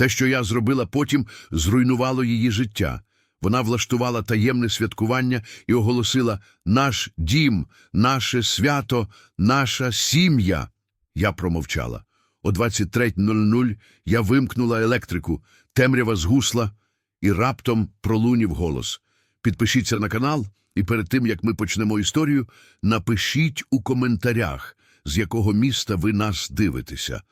Те, що я зробила потім, зруйнувало її життя. Вона влаштувала таємне святкування і оголосила «Наш дім, наше свято, наша сім'я». Я промовчала. О 23.00 я вимкнула електрику, темрява згусла, і раптом пролунів голос. Підпишіться на канал, і перед тим, як ми почнемо історію, напишіть у коментарях, з якого міста ви нас дивитеся.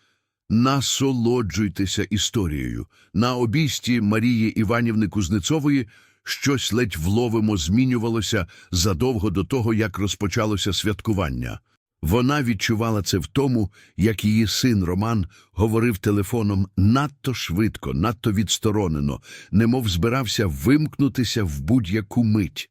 Насолоджуйтеся історією. На обійсті Марії Іванівни Кузнецової щось ледь вловимо змінювалося задовго до того, як розпочалося святкування. Вона відчувала це в тому, як її син Роман говорив телефоном надто швидко, надто відсторонено, немов збирався вимкнутися в будь-яку мить.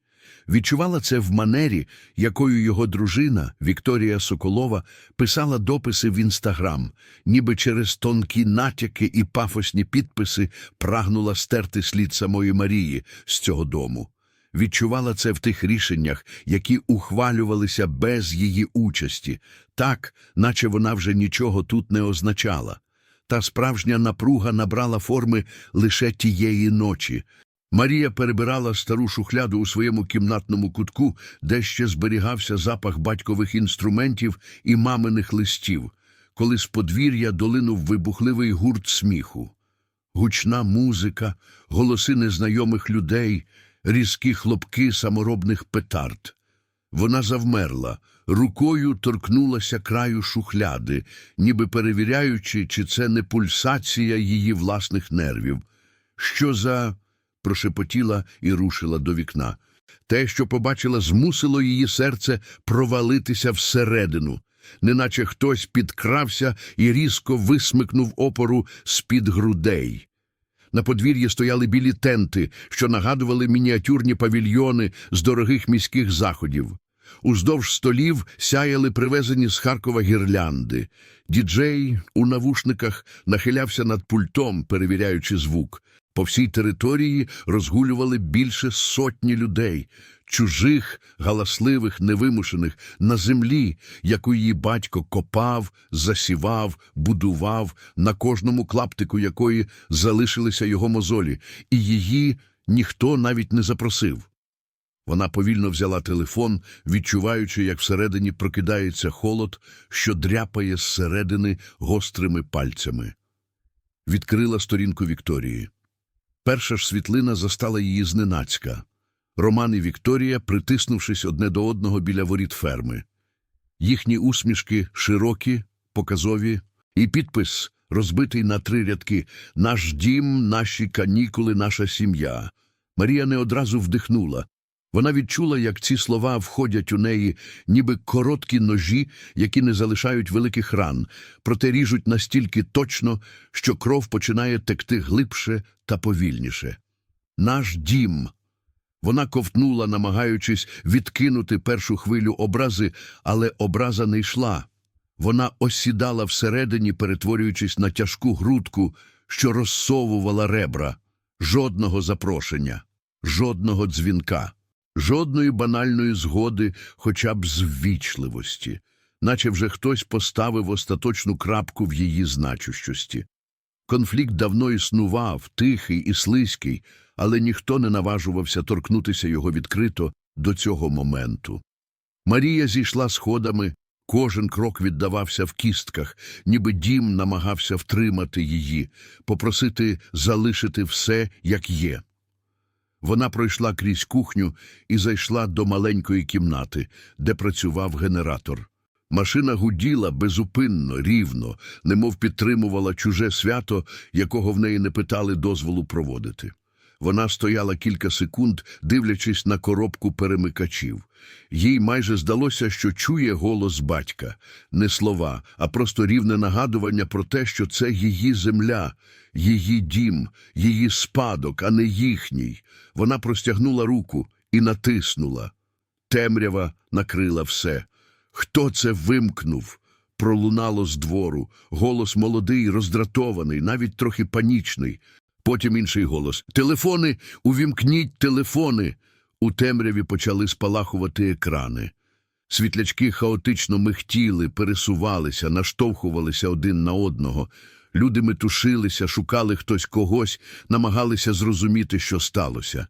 Відчувала це в манері, якою його дружина Вікторія Соколова писала дописи в інстаграм, ніби через тонкі натяки і пафосні підписи прагнула стерти слід самої Марії з цього дому. Відчувала це в тих рішеннях, які ухвалювалися без її участі, так, наче вона вже нічого тут не означала. Та справжня напруга набрала форми лише тієї ночі. Марія перебирала стару шухляду у своєму кімнатному кутку, де ще зберігався запах батькових інструментів і маминих листів, коли з подвір'я долинув вибухливий гурт сміху. Гучна музика, голоси незнайомих людей, різкі хлопки саморобних петард. Вона завмерла, рукою торкнулася краю шухляди, ніби перевіряючи, чи це не пульсація її власних нервів. Що за прошепотіла і рушила до вікна. Те, що побачила, змусило її серце провалитися всередину, неначе хтось підкрався і різко висмикнув опору з-під грудей. На подвір'ї стояли білі тенти, що нагадували мініатюрні павільйони з дорогих міських заходів. Уздовж столів сяяли привезені з Харкова гірлянди. Діджей у навушниках нахилявся над пультом, перевіряючи звук. По всій території розгулювали більше сотні людей, чужих, галасливих, невимушених, на землі, яку її батько копав, засівав, будував, на кожному клаптику якої залишилися його мозолі, і її ніхто навіть не запросив. Вона повільно взяла телефон, відчуваючи, як всередині прокидається холод, що дряпає зсередини гострими пальцями. Відкрила сторінку Вікторії. Перша ж світлина застала її зненацька. Роман і Вікторія, притиснувшись одне до одного біля воріт ферми. Їхні усмішки широкі, показові, і підпис, розбитий на три рядки «Наш дім, наші канікули, наша сім'я». Марія не одразу вдихнула. Вона відчула, як ці слова входять у неї, ніби короткі ножі, які не залишають великих ран, проте ріжуть настільки точно, що кров починає текти глибше та повільніше. Наш дім. Вона ковтнула, намагаючись відкинути першу хвилю образи, але образа не йшла. Вона осідала всередині, перетворюючись на тяжку грудку, що розсовувала ребра. Жодного запрошення, жодного дзвінка. Жодної банальної згоди, хоча б з наче вже хтось поставив остаточну крапку в її значущості. Конфлікт давно існував, тихий і слизький, але ніхто не наважувався торкнутися його відкрито до цього моменту. Марія зійшла сходами, кожен крок віддавався в кістках, ніби дім намагався втримати її, попросити залишити все, як є. Вона пройшла крізь кухню і зайшла до маленької кімнати, де працював генератор. Машина гуділа безупинно, рівно, немов підтримувала чуже свято, якого в неї не питали дозволу проводити. Вона стояла кілька секунд, дивлячись на коробку перемикачів. Їй майже здалося, що чує голос батька, не слова, а просто рівне нагадування про те, що це її земля, її дім, її спадок, а не їхній. Вона простягнула руку і натиснула. Темрява накрила все. Хто це вимкнув? Пролунало з двору. Голос молодий, роздратований, навіть трохи панічний. Потім інший голос. Телефони, увімкніть телефони. У темряві почали спалахувати екрани. Світлячки хаотично михтіли, пересувалися, наштовхувалися один на одного. Люди метушилися, шукали хтось когось, намагалися зрозуміти, що сталося.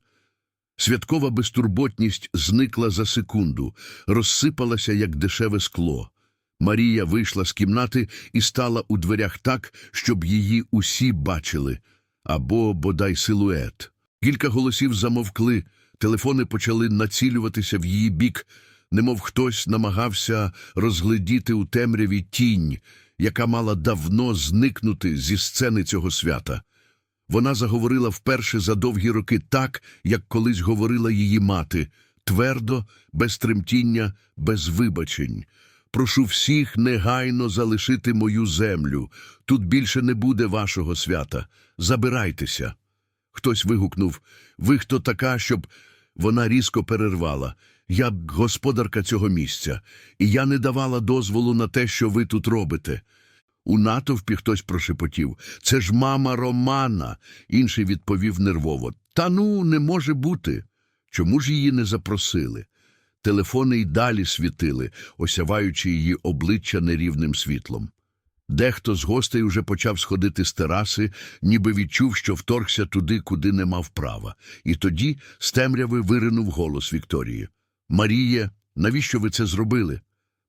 Святкова безтурботність зникла за секунду, розсипалася, як дешеве скло. Марія вийшла з кімнати і стала у дверях так, щоб її усі бачили, або, бодай, силует. Кілька голосів замовкли, телефони почали націлюватися в її бік, немов хтось намагався розгледіти у темряві тінь, яка мала давно зникнути зі сцени цього свята. Вона заговорила вперше за довгі роки так, як колись говорила її мати, твердо, без тремтіння, без вибачень. Прошу всіх негайно залишити мою землю. Тут більше не буде вашого свята. Забирайтеся. Хтось вигукнув Ви хто така, щоб. Вона різко перервала. Я господарка цього місця, і я не давала дозволу на те, що ви тут робите. У натовпі хтось прошепотів. Це ж мама Романа. Інший відповів нервово. Та ну, не може бути. Чому ж її не запросили? Телефони й далі світили, осяваючи її обличчя нерівним світлом. Дехто з гостей уже почав сходити з тераси, ніби відчув, що вторгся туди, куди не мав права. І тоді з темряви виринув голос Вікторії. Маріє, навіщо ви це зробили?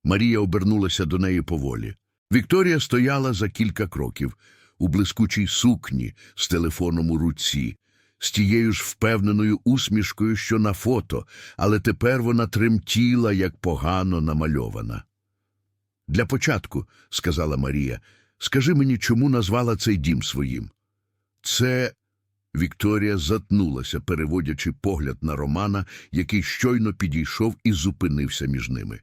Марія обернулася до неї поволі. Вікторія стояла за кілька кроків у блискучій сукні з телефоном у руці, з тією ж впевненою усмішкою, що на фото, але тепер вона тремтіла, як погано намальована. Для початку, сказала Марія, скажи мені, чому назвала цей дім своїм? Це. Вікторія затнулася, переводячи погляд на Романа, який щойно підійшов і зупинився між ними.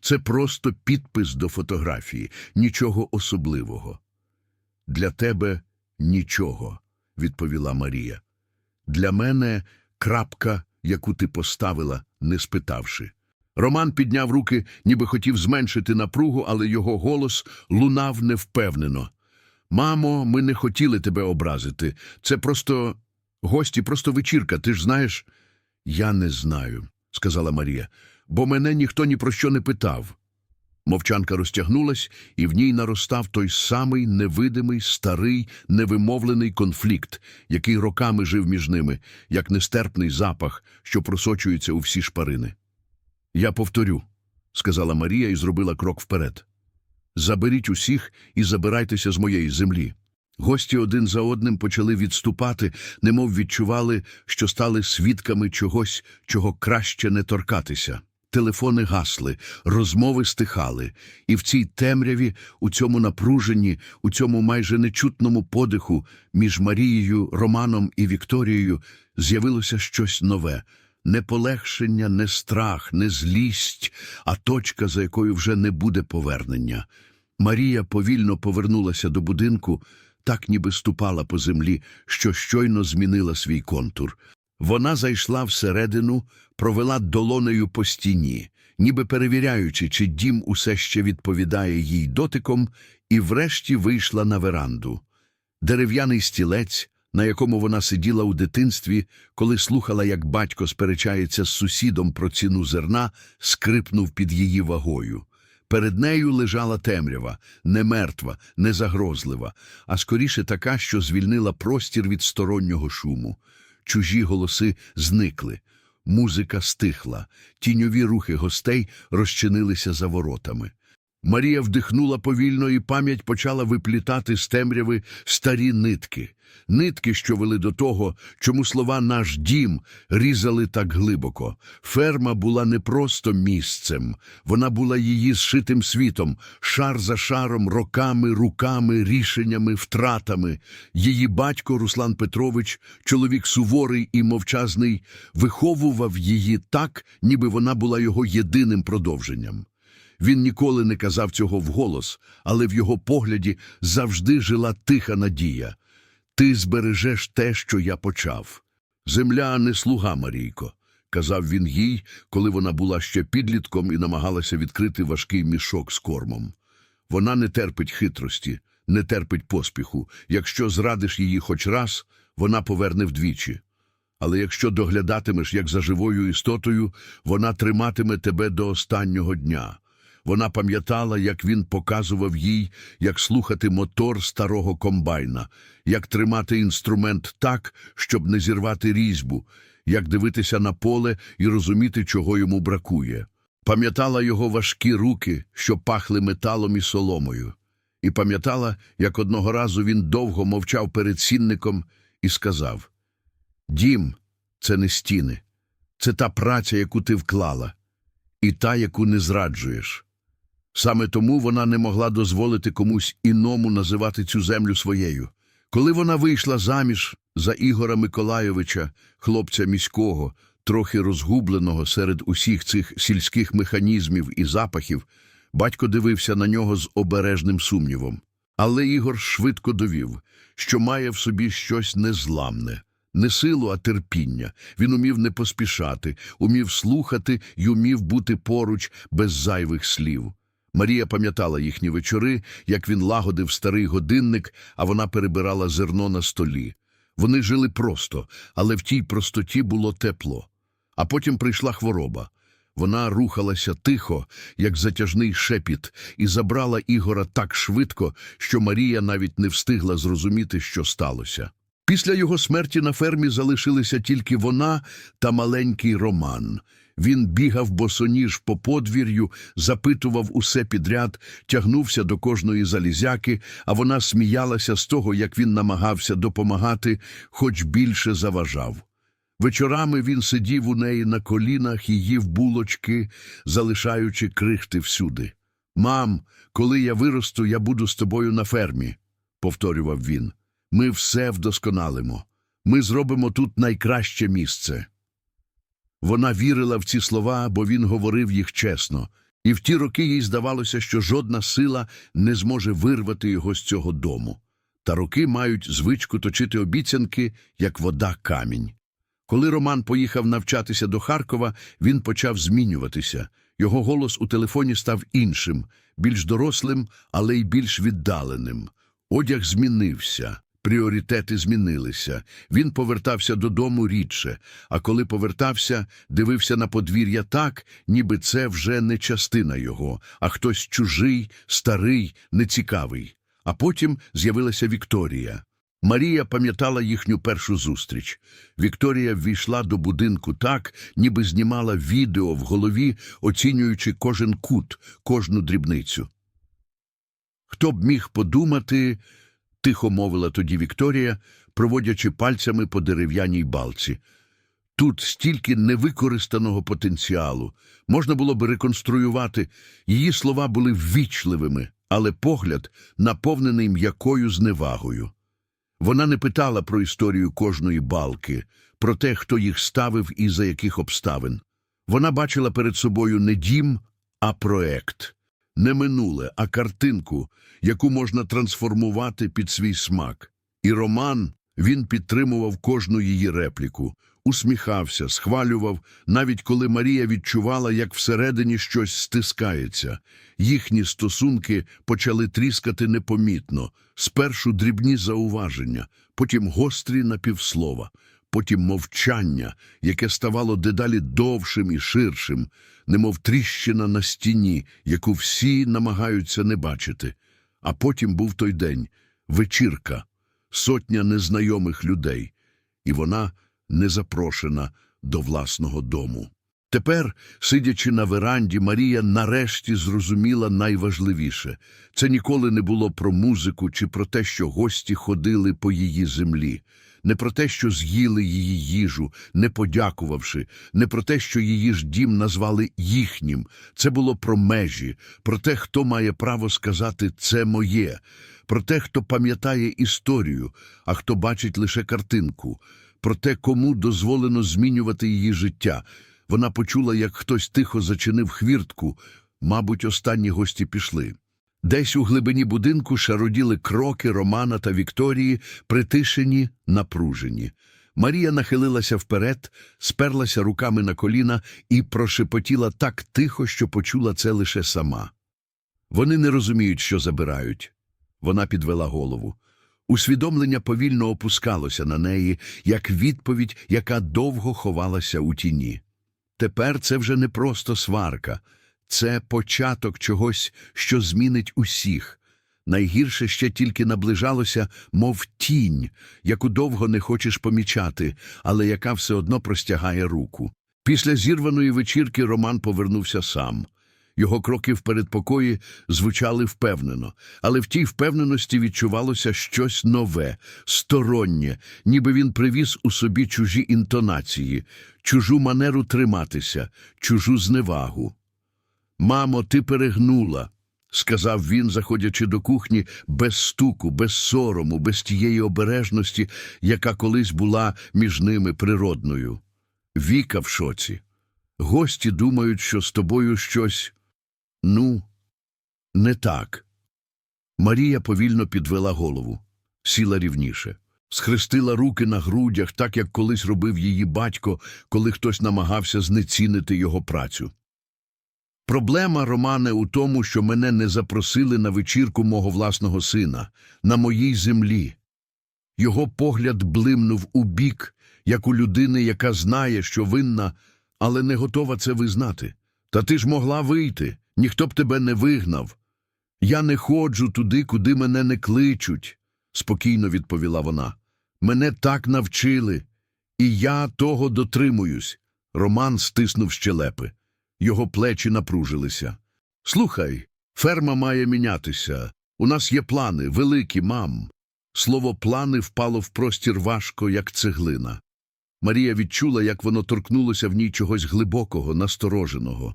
Це просто підпис до фотографії, нічого особливого. Для тебе нічого, відповіла Марія. Для мене крапка, яку ти поставила, не спитавши. Роман підняв руки, ніби хотів зменшити напругу, але його голос лунав невпевнено. Мамо, ми не хотіли тебе образити. Це просто гості, просто вечірка, ти ж знаєш? Я не знаю, сказала Марія, бо мене ніхто ні про що не питав. Мовчанка розтягнулась, і в ній наростав той самий невидимий, старий, невимовлений конфлікт, який роками жив між ними, як нестерпний запах, що просочується у всі шпарини. Я повторю, сказала Марія і зробила крок вперед. Заберіть усіх і забирайтеся з моєї землі. Гості один за одним почали відступати, немов відчували, що стали свідками чогось, чого краще не торкатися. Телефони гасли, розмови стихали, і в цій темряві, у цьому напруженні, у цьому майже нечутному подиху між Марією, Романом і Вікторією з'явилося щось нове. Не полегшення, не страх, не злість, а точка, за якою вже не буде повернення. Марія повільно повернулася до будинку, так ніби ступала по землі, що щойно змінила свій контур. Вона зайшла всередину, провела долонею по стіні, ніби перевіряючи, чи дім усе ще відповідає їй дотиком, і врешті вийшла на веранду. Дерев'яний стілець, на якому вона сиділа у дитинстві, коли слухала, як батько сперечається з сусідом про ціну зерна, скрипнув під її вагою. Перед нею лежала темрява, не мертва, не загрозлива, а скоріше така, що звільнила простір від стороннього шуму. Чужі голоси зникли, музика стихла, тіньові рухи гостей розчинилися за воротами. Марія вдихнула повільно, і пам'ять почала виплітати з темряви старі нитки. Нитки, що вели до того, чому слова «наш дім» різали так глибоко. Ферма була не просто місцем, вона була її зшитим світом, шар за шаром, роками, руками, рішеннями, втратами. Її батько Руслан Петрович, чоловік суворий і мовчазний, виховував її так, ніби вона була його єдиним продовженням. Він ніколи не казав цього вголос, але в його погляді завжди жила тиха надія. Ти збережеш те, що я почав. Земля не слуга, Марійко, казав він їй, коли вона була ще підлітком і намагалася відкрити важкий мішок з кормом. Вона не терпить хитрості, не терпить поспіху. Якщо зрадиш її хоч раз, вона поверне вдвічі. Але якщо доглядатимеш як за живою істотою, вона триматиме тебе до останнього дня. Вона пам'ятала, як він показував їй, як слухати мотор старого комбайна, як тримати інструмент так, щоб не зірвати різьбу, як дивитися на поле і розуміти, чого йому бракує. Пам'ятала його важкі руки, що пахли металом і соломою. І пам'ятала, як одного разу він довго мовчав перед сінником і сказав «Дім – це не стіни, це та праця, яку ти вклала, і та, яку не зраджуєш». Саме тому вона не могла дозволити комусь іному називати цю землю своєю. Коли вона вийшла заміж за Ігора Миколайовича, хлопця міського, трохи розгубленого серед усіх цих сільських механізмів і запахів, батько дивився на нього з обережним сумнівом. Але Ігор швидко довів, що має в собі щось незламне. Не силу, а терпіння. Він умів не поспішати, умів слухати й умів бути поруч без зайвих слів. Марія пам'ятала їхні вечори, як він лагодив старий годинник, а вона перебирала зерно на столі. Вони жили просто, але в тій простоті було тепло. А потім прийшла хвороба. Вона рухалася тихо, як затяжний шепіт, і забрала Ігора так швидко, що Марія навіть не встигла зрозуміти, що сталося. Після його смерті на фермі залишилися тільки вона та маленький Роман. Він бігав босоніж по подвір'ю, запитував усе підряд, тягнувся до кожної залізяки, а вона сміялася з того, як він намагався допомагати, хоч більше заважав. Вечорами він сидів у неї на колінах і їв булочки, залишаючи крихти всюди. Мам, коли я виросту, я буду з тобою на фермі, повторював він. Ми все вдосконалимо. Ми зробимо тут найкраще місце. Вона вірила в ці слова, бо він говорив їх чесно, і в ті роки їй здавалося, що жодна сила не зможе вирвати його з цього дому. Та роки мають звичку точити обіцянки, як вода камінь. Коли Роман поїхав навчатися до Харкова, він почав змінюватися. Його голос у телефоні став іншим, більш дорослим, але й більш віддаленим. Одяг змінився, пріоритети змінилися. Він повертався додому рідше, а коли повертався, дивився на подвір'я так, ніби це вже не частина його, а хтось чужий, старий, нецікавий. А потім з'явилася Вікторія. Марія пам'ятала їхню першу зустріч. Вікторія ввійшла до будинку так, ніби знімала відео в голові, оцінюючи кожен кут, кожну дрібницю. Хто б міг подумати, тихо мовила тоді Вікторія, проводячи пальцями по дерев'яній балці. Тут стільки невикористаного потенціалу. Можна було би реконструювати. Її слова були ввічливими, але погляд наповнений м'якою зневагою. Вона не питала про історію кожної балки, про те, хто їх ставив і за яких обставин. Вона бачила перед собою не дім, а проект. Не минуле, а картинку, яку можна трансформувати під свій смак. І Роман, він підтримував кожну її репліку, усміхався, схвалював, навіть коли Марія відчувала, як всередині щось стискається. Їхні стосунки почали тріскати непомітно, спершу дрібні зауваження, потім гострі напівслова, потім мовчання, яке ставало дедалі довшим і ширшим, немов тріщина на стіні, яку всі намагаються не бачити. А потім був той день – вечірка, сотня незнайомих людей, і вона не запрошена до власного дому. Тепер, сидячи на веранді, Марія нарешті зрозуміла найважливіше. Це ніколи не було про музику чи про те, що гості ходили по її землі, не про те, що з'їли її їжу, не подякувавши, не про те, що її ж дім назвали їхнім. Це було про межі, про те, хто має право сказати «це моє», про те, хто пам'ятає історію, а хто бачить лише картинку, про те, кому дозволено змінювати її життя. Вона почула, як хтось тихо зачинив хвіртку, мабуть, останні гості пішли. Десь у глибині будинку шароділи кроки Романа та Вікторії, притишені, напружені. Марія нахилилася вперед, сперлася руками на коліна і прошепотіла так тихо, що почула це лише сама. Вони не розуміють, що забирають. Вона підвела голову. Усвідомлення повільно опускалося на неї, як відповідь, яка довго ховалася у тіні. Тепер це вже не просто сварка, Це початок чогось, що змінить усіх. Найгірше ще тільки наближалося, мов тінь, яку довго не хочеш помічати, але яка все одно простягає руку. Після зірваної вечірки Роман повернувся сам. Його кроки в передпокої звучали впевнено, але в тій впевненості відчувалося щось нове, стороннє, ніби він привіз у собі чужі інтонації, чужу манеру триматися, чужу зневагу. Мамо, ти перегнула, сказав він, заходячи до кухні, без стуку, без сорому, без тієї обережності, яка колись була між ними природною. Віка в шоці. Гості думають, що з тобою щось, ну, не так. Марія повільно підвела голову, сіла рівніше, схрестила руки на грудях, так як колись робив її батько, коли хтось намагався знецінити його працю. Проблема, Романе, у тому, що мене не запросили на вечірку мого власного сина, на моїй землі. Його погляд блимнув у бік, як у людини, яка знає, що винна, але не готова це визнати. Та ти ж могла вийти, ніхто б тебе не вигнав. Я не ходжу туди, куди мене не кличуть, спокійно відповіла вона. Мене так навчили, і я того дотримуюсь. Роман стиснув щелепи. Його плечі напружилися. Слухай, ферма має мінятися. У нас є плани, великі, мам. Слово плани впало в простір важко, як цеглина. Марія відчула, як воно торкнулося в ній чогось глибокого, настороженого.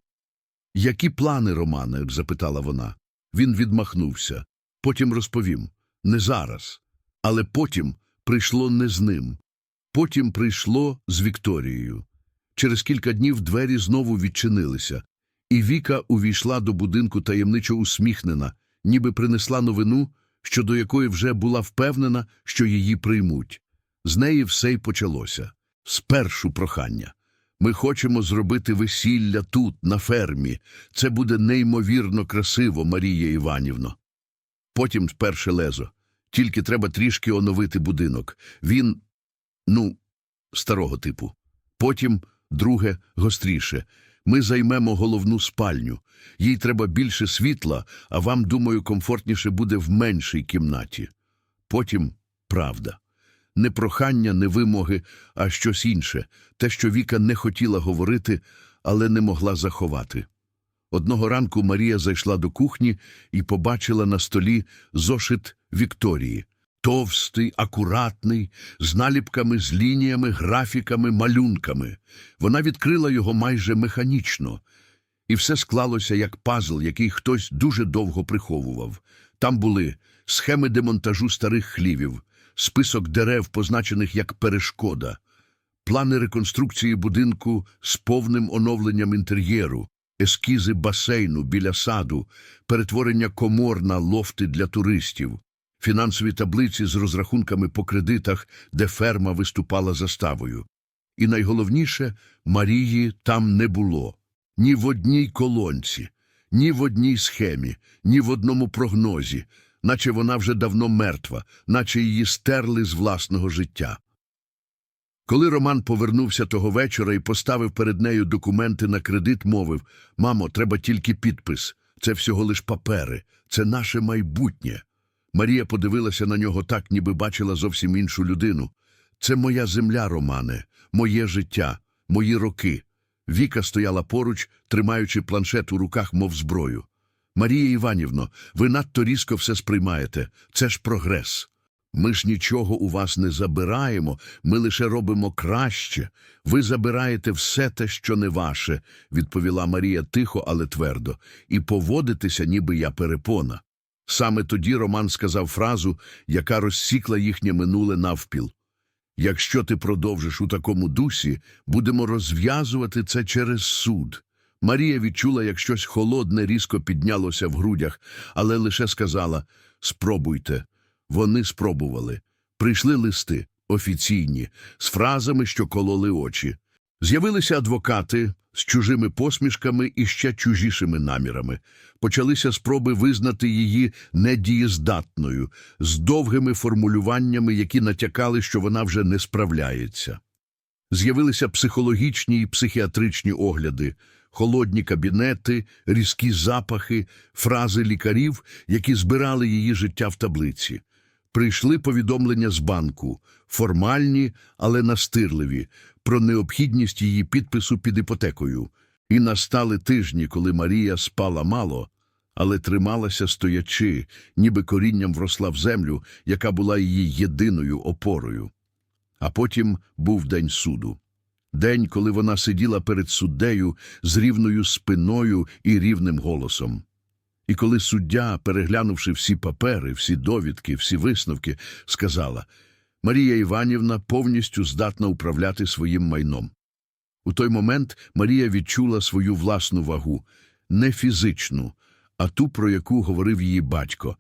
Які плани, Романе? запитала вона. Він відмахнувся. Потім розповім. Не зараз. Але потім прийшло не з ним. Потім прийшло з Вікторією. Через кілька днів двері знову відчинилися, і Віка увійшла до будинку таємничо усміхнена, ніби принесла новину, щодо якої вже була впевнена, що її приймуть. З неї все й почалося. Спершу прохання. Ми хочемо зробити весілля тут, на фермі. Це буде неймовірно красиво, Марія Іванівно. Потім перше лезо. Тільки треба трішки оновити будинок. Він, ну, старого типу. Потім друге, гостріше. Ми займемо головну спальню. Їй треба більше світла, а вам, думаю, комфортніше буде в меншій кімнаті. Потім правда. Не прохання, не вимоги, а щось інше, те, що Віка не хотіла говорити, але не могла заховати. Одного ранку Марія зайшла до кухні і побачила на столі зошит Вікторії. Товстий, акуратний, з наліпками, з лініями, графіками, малюнками. Вона відкрила його майже механічно, і все склалося як пазл, який хтось дуже довго приховував. Там були схеми демонтажу старих хлівів, список дерев, позначених як перешкода, плани реконструкції будинку з повним оновленням інтер'єру, ескізи басейну біля саду, перетворення комор на лофти для туристів, фінансові таблиці з розрахунками по кредитах, де ферма виступала заставою. І найголовніше, Марії там не було. Ні в одній колонці, ні в одній схемі, ні в одному прогнозі, наче вона вже давно мертва, наче її стерли з власного життя. Коли Роман повернувся того вечора і поставив перед нею документи на кредит, мовив «Мамо, треба тільки підпис. Це всього лиш папери, це наше майбутнє». Марія подивилася на нього так, ніби бачила зовсім іншу людину. Це моя земля, Романе, моє життя, мої роки. Віка стояла поруч, тримаючи планшет у руках, мов зброю. Марія Іванівно, ви надто різко все сприймаєте. Це ж прогрес. Ми ж нічого у вас не забираємо, ми лише робимо краще. Ви забираєте все те, що не ваше, відповіла Марія тихо, але твердо, і поводитеся, ніби я перепона. Саме тоді Роман сказав фразу, яка розсікла їхнє минуле навпіл. Якщо ти продовжиш у такому дусі, будемо розв'язувати це через суд. Марія відчула, як щось холодне різко піднялося в грудях, але лише сказала спробуйте. Вони спробували. Прийшли листи, офіційні, з фразами, що кололи очі. З'явилися адвокати з чужими посмішками і ще чужішими намірами. Почалися спроби визнати її недієздатною, з довгими формулюваннями, які натякали, що вона вже не справляється. З'явилися психологічні і психіатричні огляди, холодні кабінети, різкі запахи, фрази лікарів, які збирали її життя в таблиці. Прийшли повідомлення з банку, формальні, але настирливі, про необхідність її підпису під іпотекою. І настали тижні, коли Марія спала мало, але трималася стоячи, ніби корінням вросла в землю, яка була її єдиною опорою. А потім був день суду. День, коли вона сиділа перед суддею з рівною спиною і рівним голосом. І коли суддя, переглянувши всі папери, всі довідки, всі висновки, сказала Марія Іванівна повністю здатна управляти своїм майном. У той момент Марія відчула свою власну вагу, не фізичну, а ту, про яку говорив її батько,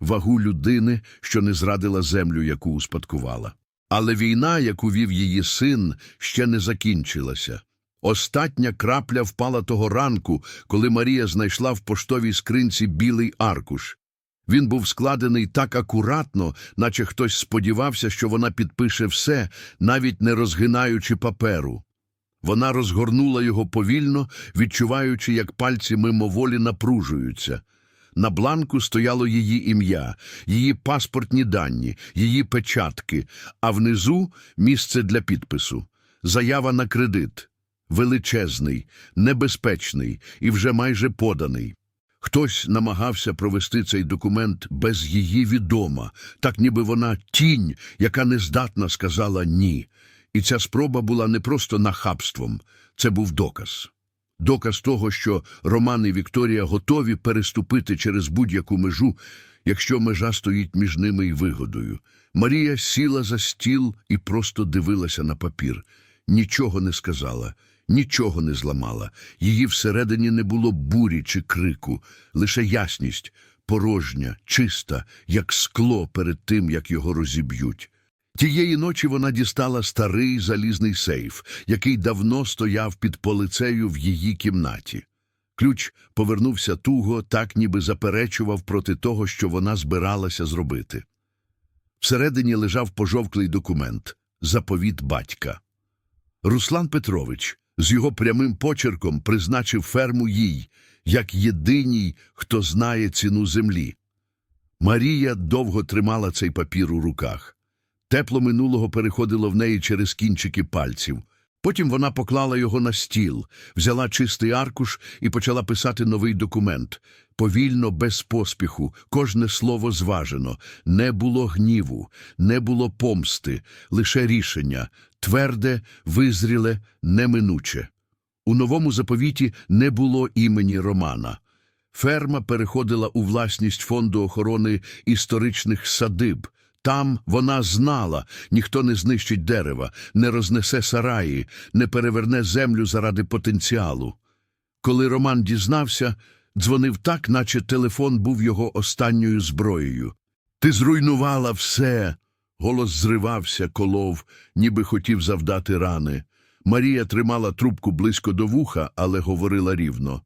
вагу людини, що не зрадила землю, яку успадкувала. Але війна, яку вів її син, ще не закінчилася. Остатня крапля впала того ранку, коли Марія знайшла в поштовій скринці білий аркуш. Він був складений так акуратно, наче хтось сподівався, що вона підпише все, навіть не розгинаючи паперу. Вона розгорнула його повільно, відчуваючи, як пальці мимоволі напружуються. На бланку стояло її ім'я, її паспортні дані, її печатки, а внизу місце для підпису. Заява на кредит. Величезний, небезпечний і вже майже поданий. Хтось намагався провести цей документ без її відома, так ніби вона тінь, яка нездатна сказала «ні». І ця спроба була не просто нахабством, це був доказ. Доказ того, що Роман і Вікторія готові переступити через будь-яку межу, якщо межа стоїть між ними і вигодою. Марія сіла за стіл і просто дивилася на папір. Нічого не сказала, нічого не зламала. Її всередині не було бурі чи крику, лише ясність, порожня, чиста, як скло перед тим, як його розіб'ють. Тієї ночі вона дістала старий залізний сейф, який давно стояв під полицею в її кімнаті. Ключ повернувся туго, так ніби заперечував проти того, що вона збиралася зробити. Всередині лежав пожовклий документ – заповіт батька. Руслан Петрович з його прямим почерком призначив ферму їй, як єдиній, хто знає ціну землі. Марія довго тримала цей папір у руках. Тепло минулого переходило в неї через кінчики пальців. Потім вона поклала його на стіл, взяла чистий аркуш і почала писати новий документ. Повільно, без поспіху, кожне слово зважено. Не було гніву, не було помсти, лише рішення – тверде, визріле, неминуче. У новому заповіті не було імені Романа. Ферма переходила у власність Фонду охорони історичних садиб. Там вона знала, ніхто не знищить дерева, не рознесе сараї, не переверне землю заради потенціалу. Коли Роман дізнався, дзвонив так, наче телефон був його останньою зброєю. Ти зруйнувала все. Голос зривався, колов, ніби хотів завдати рани. Марія тримала трубку близько до вуха, але говорила рівно.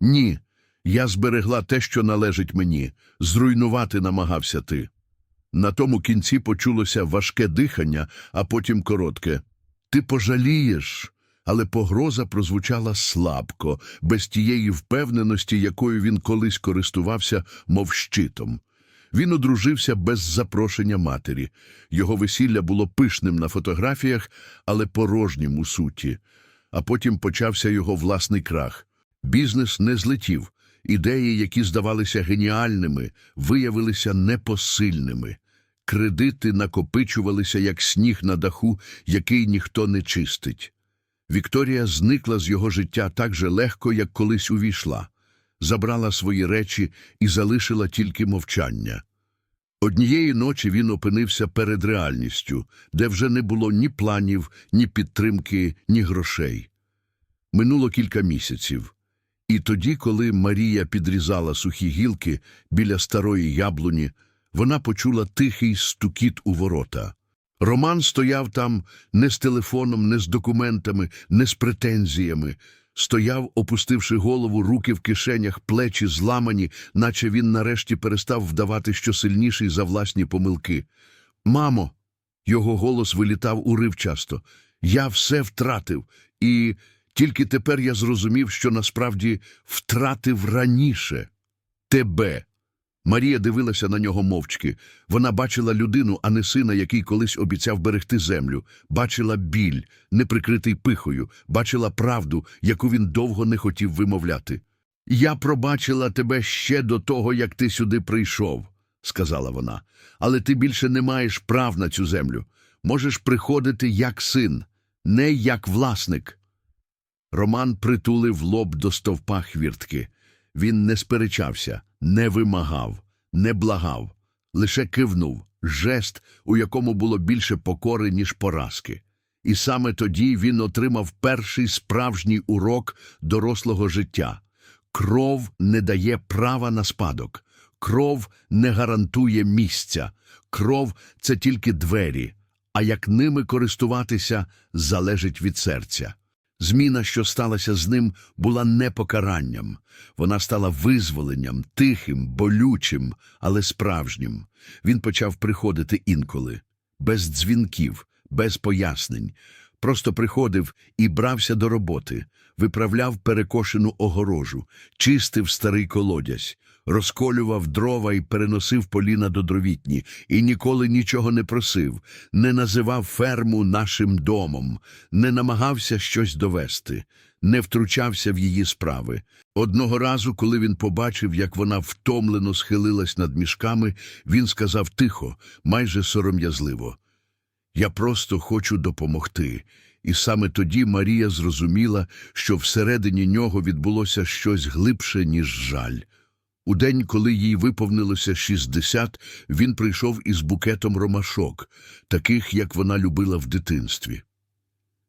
Ні, я зберегла те, що належить мені. Зруйнувати намагався ти. На тому кінці почулося важке дихання, а потім коротке. Ти пожалієш. Але погроза прозвучала слабко, без тієї впевненості, якою він колись користувався, мов щитом. Він одружився без запрошення матері. Його весілля було пишним на фотографіях, але порожнім у суті. А потім почався його власний крах. Бізнес не злетів. Ідеї, які здавалися геніальними, виявилися непосильними. Кредити накопичувалися, як сніг на даху, який ніхто не чистить. Вікторія зникла з його життя так же легко, як колись увійшла, забрала свої речі і залишила тільки мовчання. Однієї ночі він опинився перед реальністю, де вже не було ні планів, ні підтримки, ні грошей. Минуло кілька місяців. І тоді, коли Марія підрізала сухі гілки біля старої яблуні, вона почула тихий стукіт у ворота. Роман стояв там не з телефоном, не з документами, не з претензіями. Стояв, опустивши голову, руки в кишенях, плечі зламані, наче він нарешті перестав вдавати, що сильніший за власні помилки. Мамо, його голос вилітав уривчасто. Я все втратив і Тільки тепер я зрозумів, що насправді втратив раніше тебе. Марія дивилася на нього мовчки. Вона бачила людину, а не сина, який колись обіцяв берегти землю. Бачила біль, неприкритий пихою, бачила правду, яку він довго не хотів вимовляти. Я пробачила тебе ще до того, як ти сюди прийшов, сказала вона. Але ти більше не маєш прав на цю землю. Можеш приходити як син, не як власник. Роман притулив лоб до стовпа хвіртки. Він не сперечався, не вимагав, не благав, лише кивнув жест, у якому було більше покори, ніж поразки. І саме тоді він отримав перший справжній урок дорослого життя. Кров не дає права на спадок, кров не гарантує місця, кров це тільки двері, а як ними користуватися залежить від серця. Зміна, що сталася з ним, була не покаранням. Вона стала визволенням, тихим, болючим, але справжнім. Він почав приходити інколи, без дзвінків, без пояснень. Просто приходив і брався до роботи, виправляв перекошену огорожу, чистив старий колодязь, розколював дрова і переносив поліна до дровітні, і ніколи нічого не просив, не називав ферму нашим домом, не намагався щось довести, не втручався в її справи. Одного разу, коли він побачив, як вона втомлено схилилась над мішками, він сказав тихо, майже сором'язливо. Я просто хочу допомогти. І саме тоді Марія зрозуміла, що всередині нього відбулося щось глибше, ніж жаль. У день, коли їй виповнилося 60, він прийшов із букетом ромашок, таких, як вона любила в дитинстві.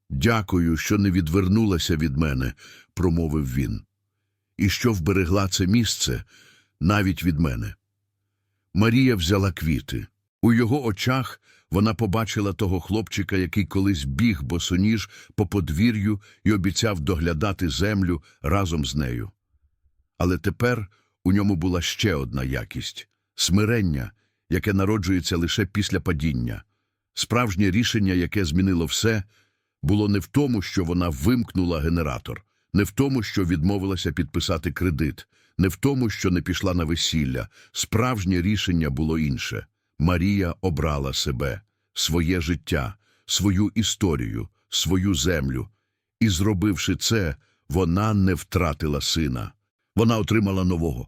Дякую, що не відвернулася від мене, промовив він, і що вберегла це місце навіть від мене. Марія взяла квіти. У його очах вона побачила того хлопчика, який колись біг босоніж по подвір'ю і обіцяв доглядати землю разом з нею. Але тепер у ньому була ще одна якість смирення, яке народжується лише після падіння. Справжнє рішення, яке змінило все, було не в тому, що вона вимкнула генератор, не в тому, що відмовилася підписати кредит, не в тому, що не пішла на весілля. Справжнє рішення було інше. Марія обрала себе, своє життя, свою історію, свою землю. І, зробивши це, вона не втратила сина. Вона отримала нового,